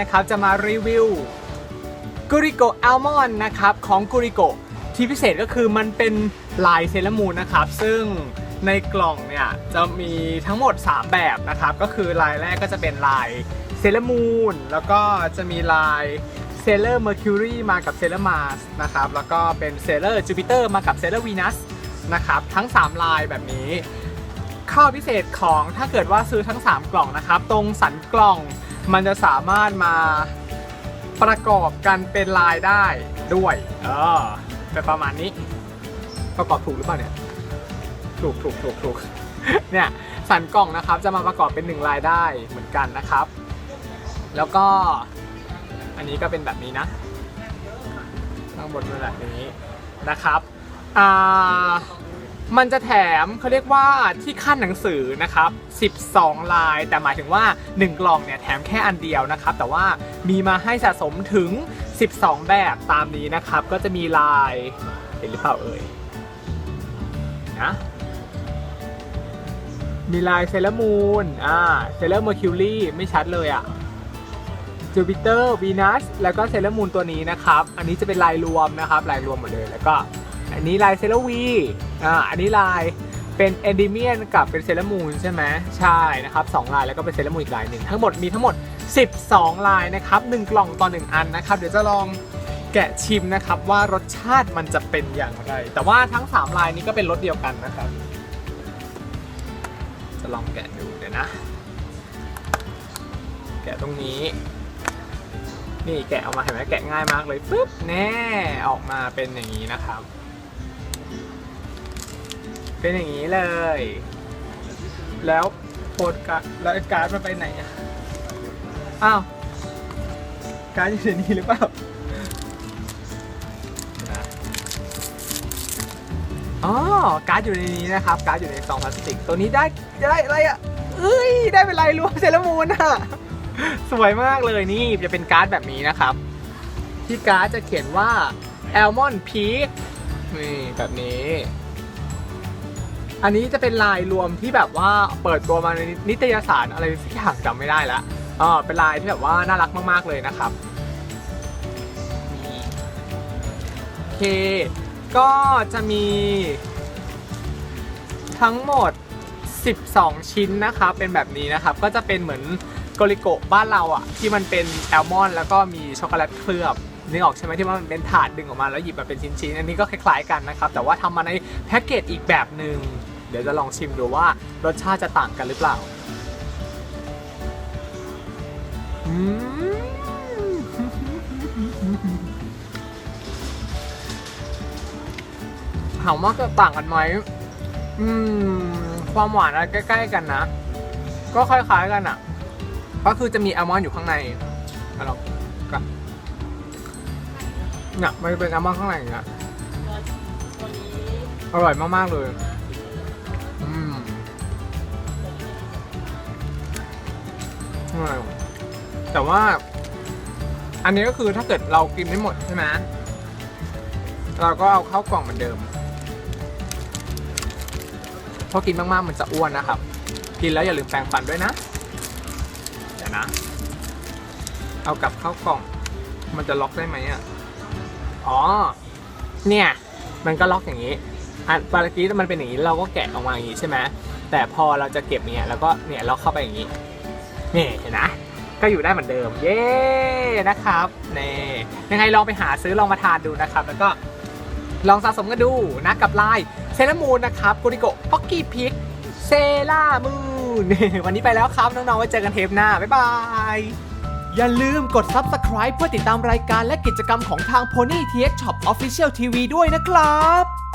นะครับจะมารีวิวกุริโกอัลมอนนะครับของกุริโกที่พิเศษก็คือมันเป็นลายเซเลมูนนะครับ ซึ่งในกล่องเนี่ยจะมีทั้งหมด 3 แบบนะครับ ก็คือลายแรกก็จะเป็นลายเซเลมูนแล้วก็จะมีลายเซเลอร์เมอร์คิวรีมากับเซเลอร์มาสนะครับแล้วก็เป็นเซเลอร์จูปิเตอร์มากับเซเลอร์วีนัสนะครับทั้ง 3 ลายแบบนี้ข้อพิเศษของถ้าเกิดว่าซื้อทั้ง 3 กล่องนะครับ ตรงสันกล่อง มันจะสามารถมาประกอบกันเป็นลายได้ด้วย เออเป็นประมาณนี้ ประกอบถูกหรือเปล่าเนี่ย ถูกถูกถูกถูกเนี่ยสันกล่องนะครับจะมาประกอบเป็นหนึ่งลายได้เหมือนกันนะครับ แล้วก็อันนี้ก็เป็นแบบนี้นะข้างบนเป็นแบบนี้นะครับอ่า มันจะแถมเขาเรียกว่าที่ขั้นหนังสือนะครับ 12 ลาย แต่หมายถึงว่า 1 กล่องเนี่ยแถมแค่อันเดียวนะครับ แต่ว่ามีมาให้สะสมถึง 12 แบบตามนี้นะครับ ก็จะมีลายเห็นหรือเปล่าเอ่ยนะมีลายเซเลมูนอ่าเซเลอร์เมอร์คิวรี่ไม่ชัดเลยอะ่ะจูปิเตอร์วีนัสแล้วก็เซเลมูนตัวนี้นะครับ อันนี้จะเป็นลายรวมนะครับ ลายรวมหมดเลยแล้วก็ อันนี้ลายเซเลวีอ่าอันนี้ลายเป็นเอนดิเมียนกับเป็นเซเลมูนใช่ไหมใช่นะครับสองลายแล้วก็เป็นเซเลมูนอีกลายหนึ่งทั้งหมดมีทั้งหมด 12 ลายนะครับ1กล่องต่อ 1 อันนะครับเดี๋ยวจะลองแกะชิมนะครับว่ารสชาติมันจะเป็นอย่างไร แต่ว่าทั้ง 3 ลายนี้ก็เป็นรสเดียวกันนะครับ จะลองแกะดูเดี๋ยวนะ แกะตรงนี้ นี่แกะออกมาเห็นไหมแกะง่ายมากเลยปุ๊บแน่ออกมาเป็นอย่างนี้นะครับ เป็นอย่างนี้เลย แล้วโปดการ์ดแล้วไอ้การ์ดมันไปไหนอะอ้าวการ์ดอยู่ในนี้หรือเปล่าอ๋อการ์ดอยู่ในนี้นะครับ การ์ดอยู่ในซองพลาสติก ตัวนี้ได้ได้อะไรอะเอ้ย ได้เป็นลายรวมเซเลอร์มูนอะสวยมากเลยนี่จะเป็นการ์ดแบบนี้นะครับ ที่การ์ดจะเขียนว่า Almond Peak นี่แบบนี้ อันนี้จะเป็นลายรวมที่แบบว่าเปิดตัวมาในนิตยสารอะไรสักอย่างจำไม่ได้ล้วเออเป็นลายที่แบบว่าน่ารักมาก ๆ เลยนะครับโอเค ก็จะมี ทั้งหมด 12 ชิ้นนะครับ เป็นแบบนี้นะครับ ก็จะเป็นเหมือนโกริโกบ้านเราอะที่มันเป็นแอลมอน แล้วก็มีช็อกโกแลตเคลือบ นึกออกใช่ไหมที่ว่ามันเป็นถาดดึงออกมาแล้วหยิบมาเป็นชิ้นๆอันนี้ก็คล้ายๆกันนะครับ แต่ว่าทำมาในแพ็กเกจอีกแบบหนึ่งเดี๋ยวจะลองชิมดูว่ารสชาติจะต่างกันหรือเปล่าอืมถามว่าจะต่างกันไหมอืม ความหวานอะไรใกล้ ๆ กันนะ ก็คล้ายๆกันอะ ก็คือจะมีอัลมอนด์อยู่ข้างในอะลอง เนี่ยมันเป็นอัลมอนด์ข้างในอย่างเงี้ยอร่อยมากๆเลย อืมอร่อยแต่ว่า อันนี้ก็คือถ้าเกิดเรากินไม่หมดใช่ไหมเราก็เอาเข้ากล่องเหมือนเดิมเพราะกินมากๆมันจะอ้วนนะครับ กินแล้วอย่าลืมแปรงฟันด้วยนะเดี๋ยวนะ เอากลับเข้ากล่อง มันจะล็อกได้ไหมอะ อ๋อ เนี่ย มันก็ล็อกอย่างนี้อันปารากี้มันเป็นอย่างนี้เราก็แกะออกมาอย่างนี้ใช่ไหมแต่พอเราจะเก็บเนี่ยแล้วก็เนี่ยล็อกเข้าไปอย่างนี้นี่เห็นนะก็อยู่ได้เหมือนเดิม เย้นะครับนี่ยังไงลองไปหาซื้อลองมาทานดูนะครับ แล้วก็ลองสะสมกันดูนะกับลายเซรามูนนะครับกุริโกป๊อกกี้พิกเซรามูนวันนี้ไปแล้วครับน้องๆไว้เจอกันเทปหน้าบ๊ายบาย อย่าลืมกด Subscribe เพื่อติดตามรายการและกิจกรรมของทาง Pony TX Shop Official TV ด้วยนะครับ